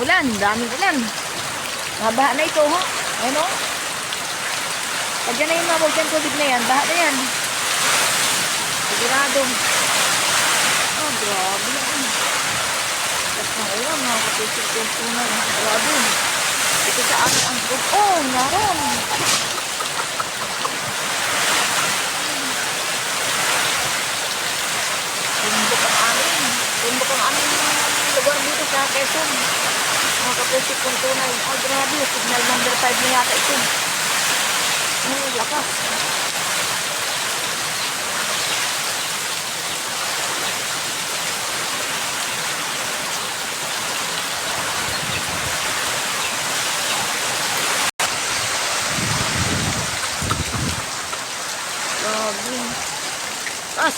ulan. Daming ulan. Mga baha na ito, ha? Ayun, oh. Pag yan na yung mabog yan, tubig na yan, baha na yan. Sigurado. Oh, grabe yan. Tapos ng ulan, yung tunay. Grabe. Ito sa akin ang Oh, naroon. Tumbok ang amin. Tumbok ang aming lugar dito sa Quezon. Mga kapisip kong tunay. Oh, grabe. Signal number 5 na yata ito. Oh, lakas. Grabe. Lakas.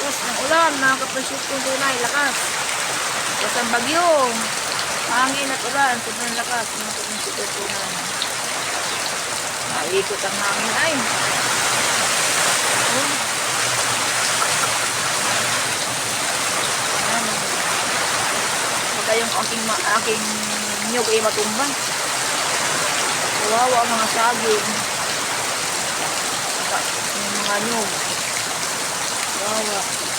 Lakas ng ulan, mga kapisip kong tunay. Lakas. Lakas ang bagyo. Hangin at ulan. Sobrang lakas, mga kapisip kong tunay. Naikot ang hangin ay. Oh. Yung aking, aking nyug ay matumba. Kawawa ang mga saging. Baka yung mga nyug. Kawawa.